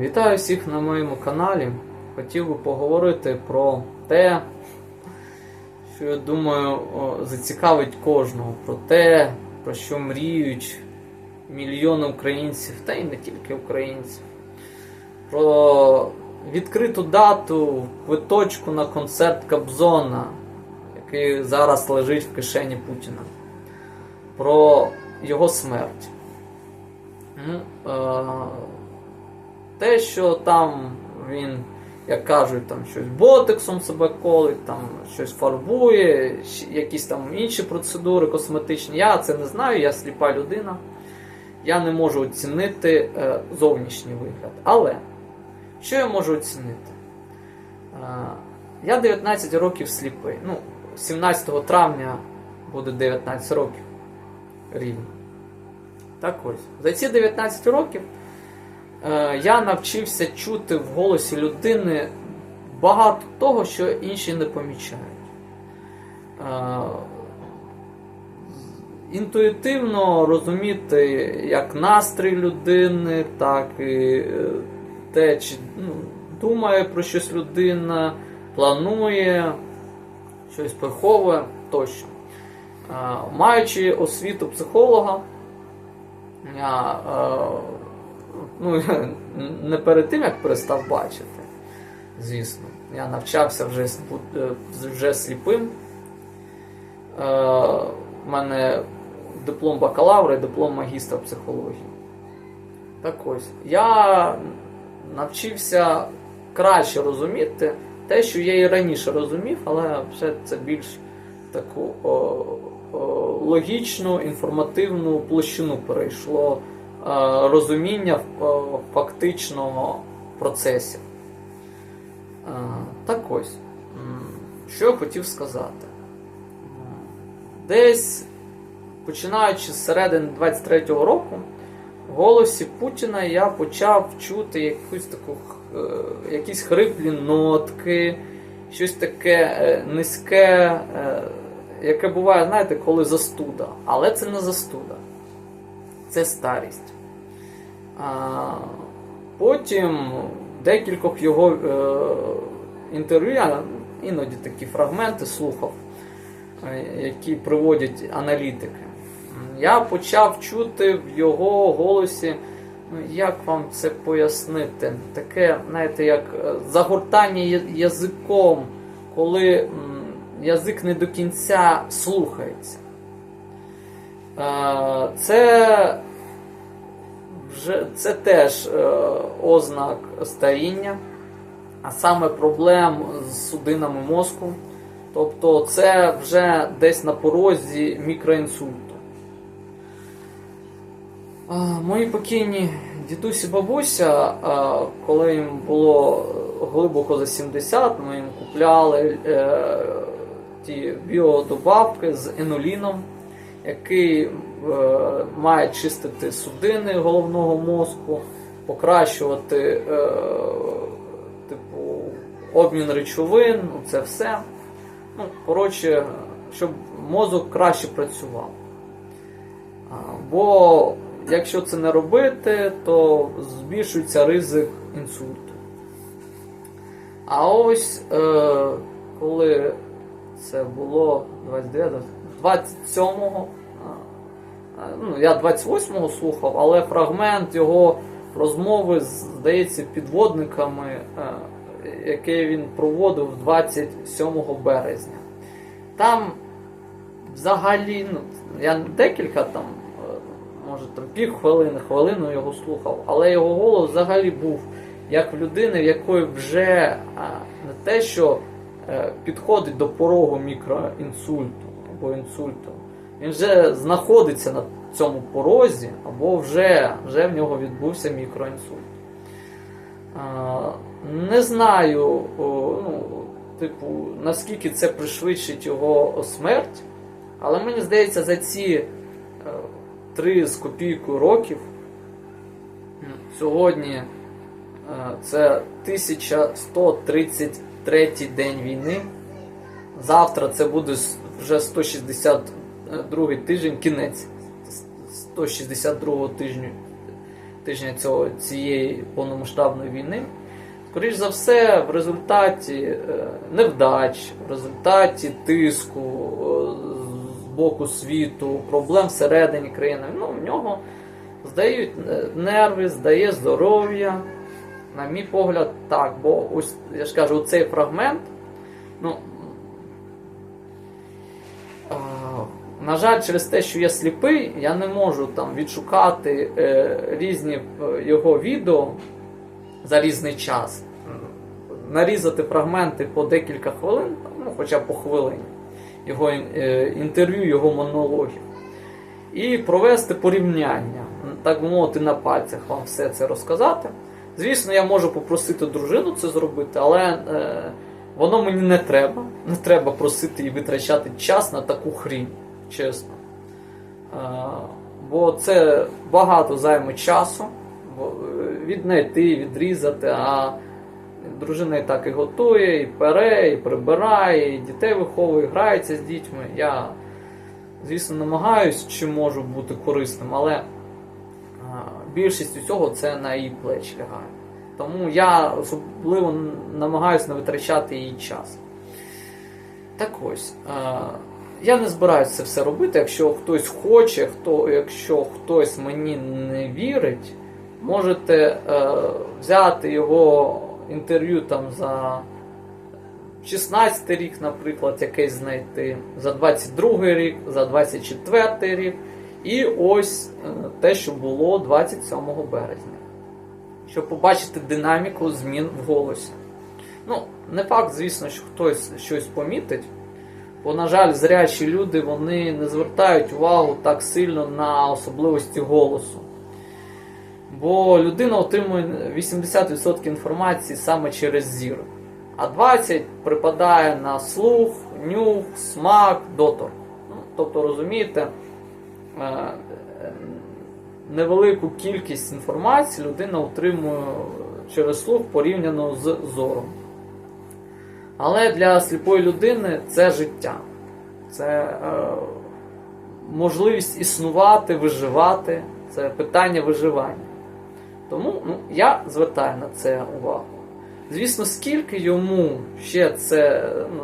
Вітаю всіх на моєму каналі. Хотів би поговорити про те, що я думаю зацікавить кожного, про те, про що мріють мільйони українців, та й не тільки українців. Про відкриту дату, квиточку на концерт Кобзона, який зараз лежить в кишені Путіна. Про його смерть. Ну, е- те, що там він, як кажуть, там щось ботексом себе колить, там щось фарбує, якісь там інші процедури косметичні. Я це не знаю, я сліпа людина. Я не можу оцінити е, зовнішній вигляд. Але що я можу оцінити? Е, я 19 років сліпий. Ну, 17 травня буде 19 років рівно. Так ось. За ці 19 років я навчився чути в голосі людини багато того, що інші не помічають. Е, інтуїтивно розуміти як настрій людини, так і е, те, чи ну, думає про щось людина, планує, щось приховує тощо. Е, Маючи освіту психолога, я е, ну, не перед тим, як перестав бачити, звісно. Я навчався вже, е, вже сліпим. Е, У мене диплом бакалавра і диплом магістра психології. Так ось. Я навчився краще розуміти те, що я і раніше розумів, але вже це більш таку о, о, логічну, інформативну площину перейшло е, розуміння е, фактичного процесів. Е, Так ось, що я хотів сказати. Десь починаючи з середини 23-го року, в голосі Путіна я почав чути якусь таку, е, якісь хриплі нотки, щось таке е, низьке, е, яке буває, знаєте, коли застуда. Але це не застуда, це старість. Потім в декількох його е, інтерв'ю, я іноді такі фрагменти слухав, е, які приводять аналітики. Я почав чути в його голосі, ну як вам це пояснити? Таке, знаєте, як е, загортання язиком, коли язик не до кінця слухається. Це це теж е, ознак старіння, а саме проблем з судинами мозку. Тобто це вже десь на порозі мікроінсульту. Мої покійні дідусь і бабуся, коли їм було глибоко за 70, ми їм купляли е, ті біодобавки з енуліном, який е, має чистити судини головного мозку, покращувати е, типу, обмін речовин, ну, це все. Ну, коротше, щоб мозок краще працював. Бо якщо це не робити, то збільшується ризик інсульту. А ось е, коли це було 29, 27-го, ну, я 28-го слухав, але фрагмент його розмови, здається, підводниками, який він проводив 27 березня. Там взагалі, ну, я декілька там, е, може там пів хвилини, хвилину його слухав, але його голос взагалі був як в людини, в якої вже не те, що е, підходить до порогу мікроінсульту або інсульту. Він вже знаходиться на цьому порозі, або вже, вже в нього відбувся мікроінсульт. Не знаю, ну, типу, наскільки це пришвидшить його смерть, але мені здається, за ці е, три з копійкою років сьогодні е, це 1133 день війни. Завтра це буде вже 162 тиждень, кінець 162 тижню тижня цього, цієї повномасштабної війни. Скоріш за все, в результаті е, невдач, в результаті тиску е, з боку світу, проблем всередині країни, ну, в нього здають е, нерви, здає здоров'я. На мій погляд, так. Бо ось я ж кажу, цей фрагмент, ну. На жаль, через те, що я сліпий, я не можу там відшукати е, різні е, його відео за різний час, нарізати фрагменти по декілька хвилин, ну хоча б по хвилині, його е, інтерв'ю, його монологів, і провести порівняння, так би мовити, на пальцях вам все це розказати. Звісно, я можу попросити дружину це зробити, але е, воно мені не треба. Не треба просити і витрачати час на таку хрінь, чесно. Бо це багато займе часу е, віднайти, відрізати, а дружина і так і готує, і пере, і прибирає, і дітей виховує, і грається з дітьми. Я, звісно, намагаюсь, чи можу бути корисним, але більшість усього це на її плечі лягає. Тому я особливо намагаюся не витрачати її час. Так ось. Я не збираюся це все робити. Якщо хтось хоче, хто, якщо хтось мені не вірить, можете е, взяти його інтерв'ю там за 16 рік, наприклад, якесь знайти, за 22 рік, за 24 рік, і ось е, те, що було 27 березня. Щоб побачити динаміку змін в голосі. Ну, не факт, звісно, що хтось щось помітить. Бо, на жаль, зрячі люди вони не звертають увагу так сильно на особливості голосу. Бо людина отримує 80% інформації саме через зір, а 20% припадає на слух, нюх, смак, дотор. Ну, тобто, розумієте, е, невелику кількість інформації людина отримує через слух порівняно з зором. Але для сліпої людини це життя, це е, можливість існувати, виживати, це питання виживання. Тому ну, я звертаю на це увагу. Звісно, скільки йому ще це, ну,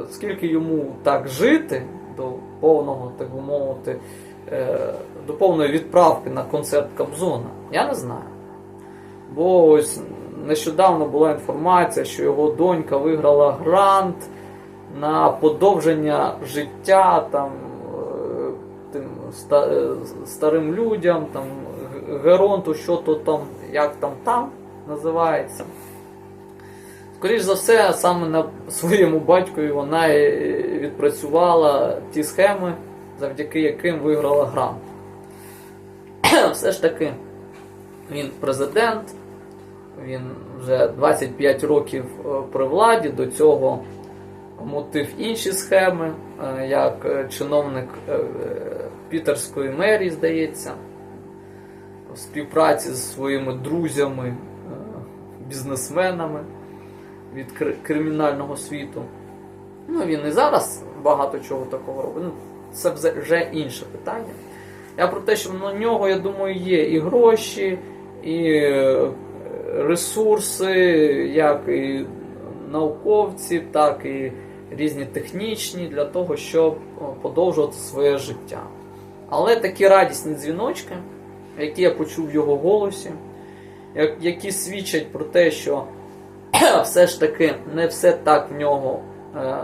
е, скільки йому так жити до повного, так би мовити, е, до повної відправки на концерт Кобзона, я не знаю. Бо ось нещодавно була інформація, що його донька виграла грант на подовження життя там, е, тим е, старим людям, там, Геронту, що то там, як там там називається. Скоріше за все, саме на своєму батькові вона відпрацювала ті схеми, завдяки яким виграла грант. Все ж таки, він президент, він вже 25 років е, при владі, до цього мотив інші схеми, е, як е, чиновник Пітерської мерії, здається, в співпраці з своїми друзями, бізнесменами від кримінального світу. Ну, він і зараз багато чого такого робить. Ну, це вже- інше питання. Я про те, що на нього, я думаю, є і гроші, і ресурси, як і науковці, так і різні технічні для того, щоб подовжувати своє життя. Але такі радісні дзвіночки, які я почув в його голосі, які свідчать про те, що все ж таки не все так в нього е,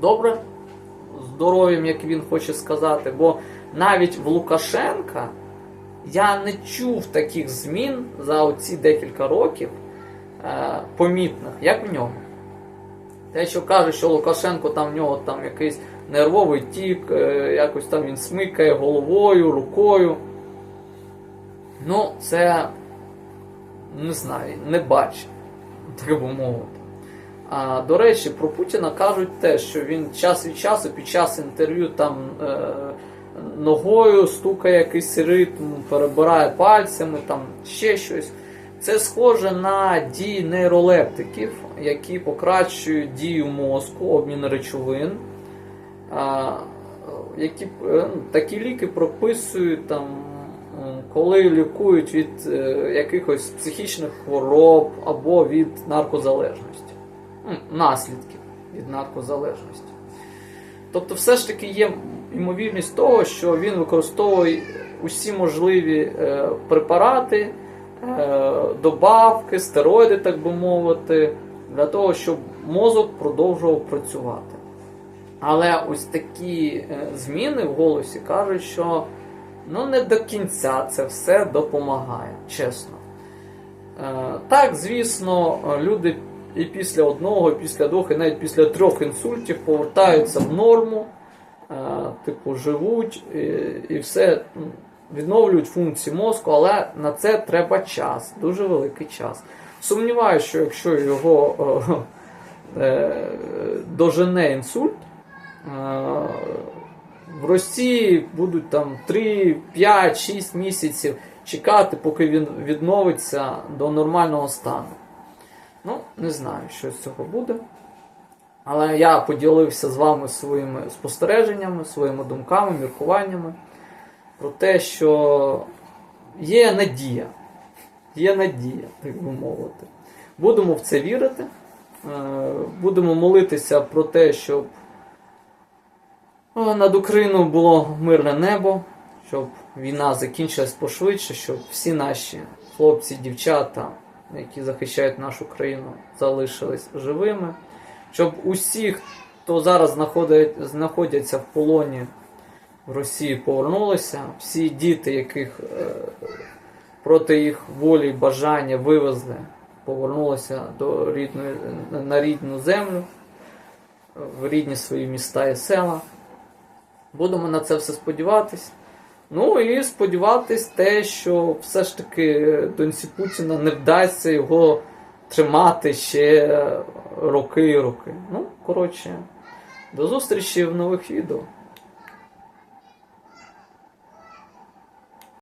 добре, здоров'ям, як він хоче сказати. Бо навіть в Лукашенка я не чув таких змін за оці декілька років е, помітних, як в нього. Те, що каже, що Лукашенко там в нього там якийсь нервовий тік, е, якось там він смикає головою, рукою. Ну, це не знаю, не бачив, так би мовити. А, до речі, про Путіна кажуть те, що він час від часу під час інтерв'ю там е, ногою стукає якийсь ритм, перебирає пальцями, там ще щось. Це схоже на дії нейролептиків, які покращують дію мозку, обмін речовин. Які, е, такі ліки прописують там коли лікують від е, якихось психічних хвороб або від наркозалежності, наслідків від наркозалежності. Тобто, все ж таки є ймовірність того, що він використовує усі можливі е, препарати, е, добавки, стероїди, так би мовити, для того, щоб мозок продовжував працювати. Але ось такі е, зміни в голосі кажуть, що ну, не до кінця це все допомагає, чесно. Так, звісно, люди і після одного, і після двох, і навіть після трьох інсультів повертаються в норму, типу, живуть і, все відновлюють функції мозку, але на це треба час, дуже великий час. Сумніваюся, що якщо його е, е, дожене інсульт, е, в Росії будуть там 3, 5, 6 місяців чекати, поки він відновиться до нормального стану. Ну, не знаю, що з цього буде. Але я поділився з вами своїми спостереженнями, своїми думками, міркуваннями про те, що є надія. Є надія, так би мовити. Будемо в це вірити. е, Будемо молитися про те, щоб е, над Україною було мирне небо, щоб війна закінчилась пошвидше, щоб всі наші хлопці, дівчата, які захищають нашу країну, залишились живими, щоб усі, хто зараз знаходяться в полоні в Росії, повернулися, всі діти, яких е, проти їх волі бажання вивезли, повернулися до рідної, на рідну землю, в рідні свої міста і села. Будемо на це все сподіватись. Ну і сподіватись те, що все ж таки доньці Путіна не вдасться його тримати ще роки і роки. Ну, коротше, до зустрічі в нових відео.